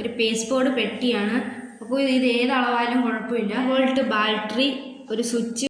ഒരു പേസ്റ്റ് പെട്ടിയാണ്. അപ്പോൾ ഇത് ഏത് അളവായാലും കുഴപ്പമില്ല. വോൾട്ട് ബാറ്ററി ഒരു സ്വിച്ച്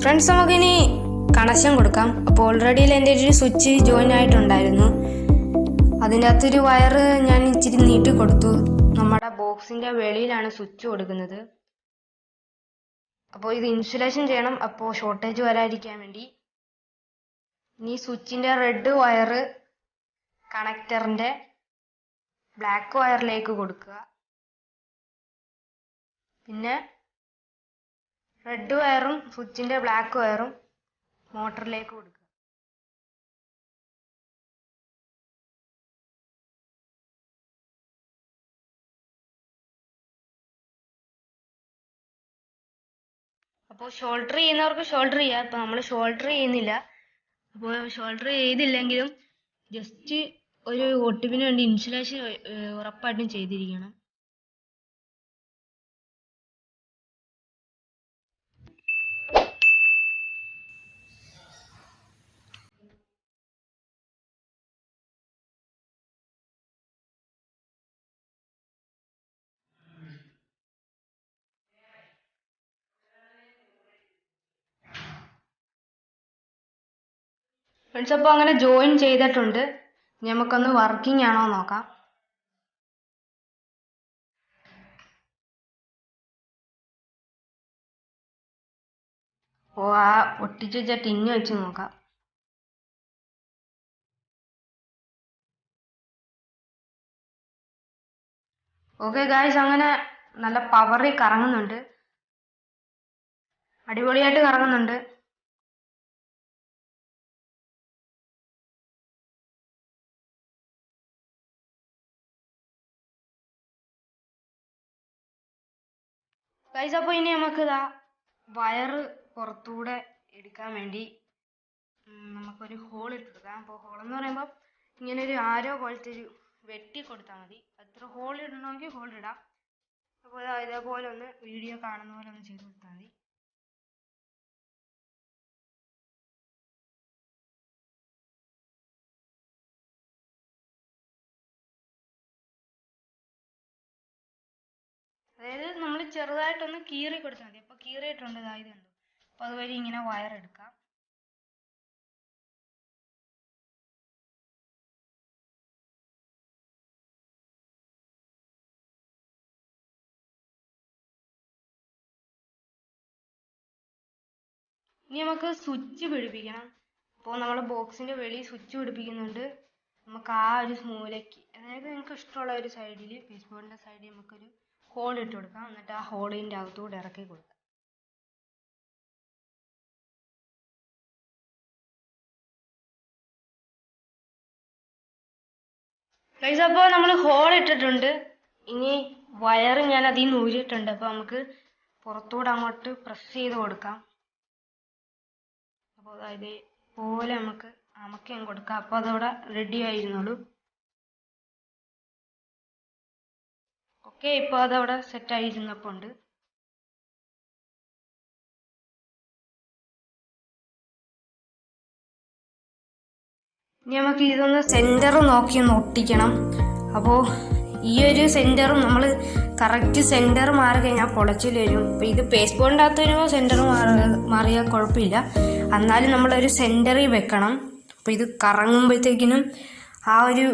ഫ്രണ്ട്സ് നമുക്കിനി കണക്ഷൻ കൊടുക്കാം. അപ്പോൾ ഓൾറെഡി എന്റെ ഒരു സ്വിച്ച് ജോയിൻ ആയിട്ടുണ്ടായിരുന്നു. അതിന്റെ അകത്തൊരു വയറ് ഞാൻ ഇച്ചിരി നീട്ടി കൊടുത്തു. നമ്മുടെ ബോക്സിന്റെ വെളിയിലാണ് സ്വിച്ച് കൊടുക്കുന്നത്. അപ്പോൾ ഇത് ഇൻസുലേഷൻ ചെയ്യണം. അപ്പോൾ ഷോർട്ടേജ് വരാതിരിക്കാൻ വേണ്ടി. ഇനി സ്വിച്ചിന്റെ റെഡ് വയറ് കണക്ടറിന്റെ ബ്ലാക്ക് വയറിലേക്ക് കൊടുക്കുക. പിന്നെ റെഡ് വയറും സ്വിച്ചിന്റെ ബ്ലാക്ക് വയറും മോട്ടറിലേക്ക് കൊടുക്കുക. അപ്പോൾ ഷോൾഡർ ചെയ്യുന്നവർക്ക് ഷോൾഡർ ചെയ്യാം. ഇപ്പം നമ്മൾ ഷോൾഡർ ചെയ്യുന്നില്ല. അപ്പോൾ ഷോൾഡർ ചെയ്തില്ലെങ്കിലും ജസ്റ്റ് ഒരു ഒട്ടിപ്പിന് വേണ്ടി ഇൻസുലേഷൻ ഉറപ്പായിട്ടും ചെയ്തിരിക്കണം. ഫ്രണ്ട്സ് അപ്പോൾ അങ്ങനെ ജോയിൻ ചെയ്തിട്ടുണ്ട്. നമുക്കൊന്ന് വർക്കിംഗ് ആണോ നോക്കാം. ഓ ആ ഒട്ടിച്ച് വെച്ച ടിന്ന് വെച്ച് നോക്കാം. ഓക്കെ ഗായ്സ് അങ്ങനെ നല്ല പവറിൽ കറങ്ങുന്നുണ്ട്. അടിപൊളിയായിട്ട് കറങ്ങുന്നുണ്ട്. ഗൈസ് അപ്പോൾ ഇനി നമുക്ക് ഇതാ വയറ് പുറത്തൂടെ എടുക്കാൻ വേണ്ടി നമുക്കൊരു ഹോൾ ഇട്ടെടുക്കാം. അപ്പോൾ ഹോൾ എന്ന് പറയുമ്പോൾ ഇങ്ങനെ ഒരു ആരോ പോലത്തെ ഒരു വെട്ടി കൊടുത്താൽ മതി. അത്ര ഹോൾ ഇടണമെങ്കിൽ ഹോൾ ഇടാം. അപ്പോൾ ഇതേപോലെ ഒന്ന് വീഡിയോ കാണുന്ന പോലെ ഒന്ന് ചെയ്ത് കൊടുത്താൽ മതി. അതായത് നമ്മൾ ചെറുതായിട്ടൊന്ന് കീറി കൊടുത്താൽ മതി. അപ്പോൾ കീറിയിട്ടുണ്ട് ഇതായത് കണ്ടോ? അപ്പോൾ അതുവഴി ഇങ്ങനെ വയർ എടുക്കാം. ഇനി നമുക്ക് സ്വിച്ച് പിടിപ്പിക്കണം. അപ്പോൾ നമ്മൾ ബോക്സിന്റെ വെളി സ്വിച്ച് പിടിപ്പിക്കുന്നുണ്ട്. നമുക്ക് ആ ഒരു മൂലയ്ക്ക് അതായത് നിങ്ങൾക്ക് ഇഷ്ടമുള്ള ഒരു സൈഡിൽ പീസ് ബോർഡിന്റെ സൈഡിൽ നമുക്കൊരു ഹോൾ ഇട്ട് കൊടുക്കാം എന്നിട്ട് ആ ഹോളിന്റെ അകത്തൂടെ ഇറക്കി കൊടുക്കാം. ഗൈസ് അപ്പോൾ നമ്മൾ ഹോൾ ഇട്ടിട്ടുണ്ട്. ഇനി വയർ ഞാൻ അതിൽ നിന്ന് ഊരിയിട്ടുണ്ട്. അപ്പോൾ നമുക്ക് പുറത്തൂടെ അങ്ങോട്ട് പ്രസ് ചെയ്ത് കൊടുക്കാം. അപ്പോൾ അതായത് പോലെ നമുക്ക് അമക്കാൻ കൊടുക്കാം. അപ്പോൾ അതവിടെ റെഡി ആയിരുന്നുള്ളൂ. ഓക്കെ ഇപ്പോൾ അതവിടെ സെറ്റ് ആയിരുന്നപ്പോൾ ഉണ്ട് ഇനി നമുക്ക് ഇതൊന്ന് സെന്റർ നോക്കി ഒന്ന് ഒട്ടിക്കണം. അപ്പോൾ ഈ ഒരു സെന്ററും നമ്മൾ കറക്റ്റ് സെന്റർ മാറി കഴിഞ്ഞാൽ പൊളച്ചിൽ വരും. അപ്പോൾ ഇത് പേസ്റ്റ് വരുമ്പോൾ സെന്റർ മാറി മാറിയാൽ കുഴപ്പമില്ല. എന്നാലും നമ്മളൊരു സെന്ററിൽ വെക്കണം. അപ്പോൾ ഇത് കറങ്ങുമ്പോഴത്തേക്കിനും ആ ഒരു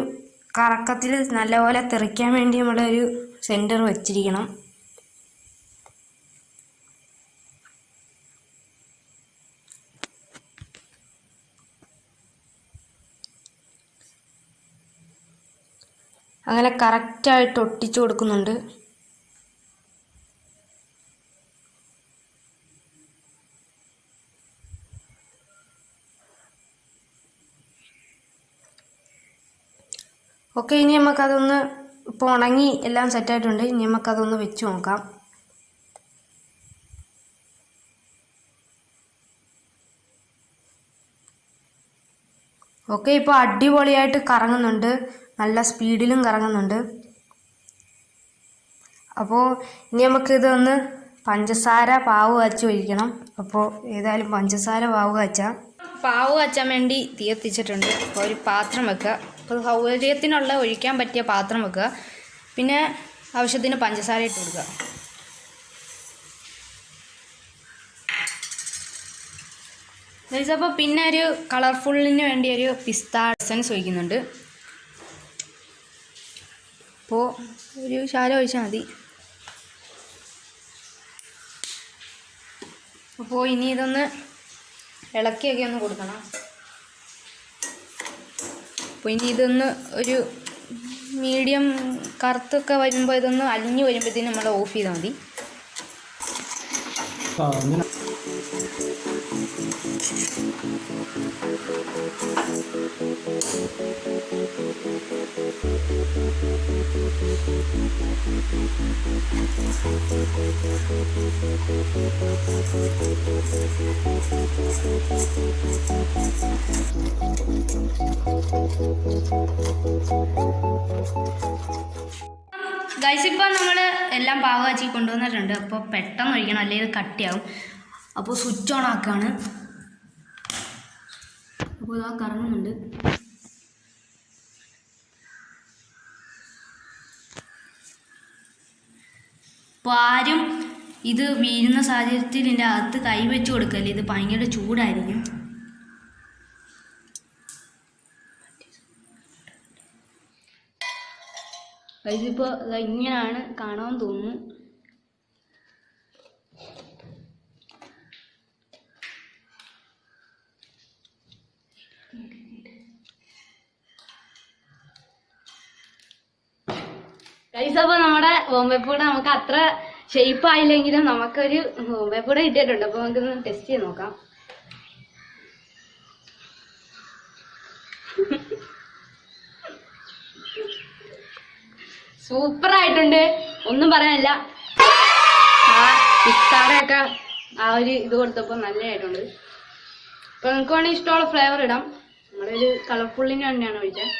കറക്കത്തിൽ നല്ലപോലെ തെറിക്കാൻ വേണ്ടി നമ്മളൊരു സെന്റർ വെച്ചിരിക്കണം. അങ്ങനെ കറക്റ്റായിട്ട് ഒട്ടിച്ചു കൊടുക്കുന്നുണ്ട്. ഓക്കെ ഇനി നമുക്കതൊന്ന് ഇപ്പോൾ ഉണങ്ങി എല്ലാം സെറ്റായിട്ടുണ്ട് ഇനി നമുക്കതൊന്ന് വെച്ച് നോക്കാം. ഓക്കെ ഇപ്പോൾ അടിപൊളിയായിട്ട് കറങ്ങുന്നുണ്ട്. നല്ല സ്പീഡിലും കറങ്ങുന്നുണ്ട്. അപ്പോൾ ഇനി നമുക്കിതൊന്ന് പഞ്ചസാര പാവ് കാച്ചു ഒഴിക്കണം. അപ്പോൾ ഏതായാലും പഞ്ചസാര പാവ് കാച്ചാം. പാവ് കാച്ചാൻ വേണ്ടി തീ എത്തിച്ചിട്ടുണ്ട് അപ്പോൾ ഒരു പാത്രം വെക്കുക സൗകര്യത്തിനുള്ള ഒഴിക്കാൻ പറ്റിയ പാത്രം വെക്കുക. പിന്നെ ആവശ്യത്തിന് പഞ്ചസാര ഇട്ട് കൊടുക്കുക. അപ്പോൾ പിന്നെ ഒരു കളർഫുള്ളിന് വേണ്ടി ഒരു പിസ്ത എസൻസ് ഒഴിക്കുന്നുണ്ട്. അപ്പോൾ ഒരു ശാല ഒഴിച്ചാൽ മതി. അപ്പോൾ ഇനി ഇതൊന്ന് ഇളക്കിയൊക്കെ ഒന്ന് കൊടുക്കണം. അപ്പോൾ ഇനി ഇതൊന്ന് ഒരു മീഡിയം കറുത്തൊക്കെ വരുമ്പോൾ ഇതൊന്ന് അലിഞ്ഞു വരുമ്പോഴത്തേനും നമ്മൾ ഓഫ് ചെയ്താൽ മതി. ഗൈസ് ഇപ്പോൾ നമ്മൾ എല്ലാം പാകമാക്കി കൊണ്ടുവന്നിട്ടുണ്ട്. അപ്പോൾ പെട്ടെന്ന് ഒഴിക്കണം അല്ലെങ്കിൽ കട്ടിയാവും. അപ്പോൾ സ്വിച്ച് ഓൺ ആക്കുകയാണ് അപ്പോൾ ഇതാ കറങ്ങുന്നുണ്ട്. അപ്പോൾ ആരും ഇത് വീഴുന്ന സാഹചര്യത്തിൽ ഇതിന്റെ അകത്ത് കൈ വെച്ച് കൊടുക്കല്ലേ? ഇത് ഭയങ്കര ചൂടായിരിക്കും. ഇതിപ്പോൾ ഇങ്ങനെയാണ് കാണാൻ തോന്നുന്നു. അപ്പോൾ നമ്മുടെ ബോംബെപ്പൂടെ നമുക്ക് അത്ര ഷേപ്പ് ആയില്ലെങ്കിലും നമുക്കൊരു ബോംബെപ്പൂടെ കിട്ടിയിട്ടുണ്ട്. അപ്പോൾ നമുക്കൊന്ന് ടെസ്റ്റ് ചെയ്ത് നോക്കാം. സൂപ്പർ ആയിട്ടുണ്ട് ഒന്നും പറയാനില്ല. ആ പിസ്താറയൊക്കെ ആ ഒരു ഇത് കൊടുത്തപ്പോൾ നല്ലതായിട്ടുണ്ട്. ഇപ്പൊ നിങ്ങൾക്ക് വേണമെങ്കിൽ ഇഷ്ടമുള്ള ഫ്ലേവർ ഇടാം. നമ്മളൊരു കളർഫുള്ളിന് വേണ്ടിയാണ് ഒഴിച്ചത്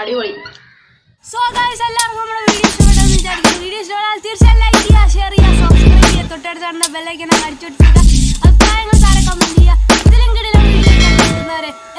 അടിപൊളി. സോ തീർച്ചയായും ലൈക്ക് ചെയ്യുക ഷെയർ ചെയ്യുക സബ്സ്ക്രൈബ് ചെയ്യുക. തൊട്ടടുത്ത് നടന്ന ബെല്ലൈക്കനെ അടിച്ചോട്ടിക്കുക അഭിപ്രായങ്ങൾ താഴെ കമന്റ് ചെയ്യുക. let it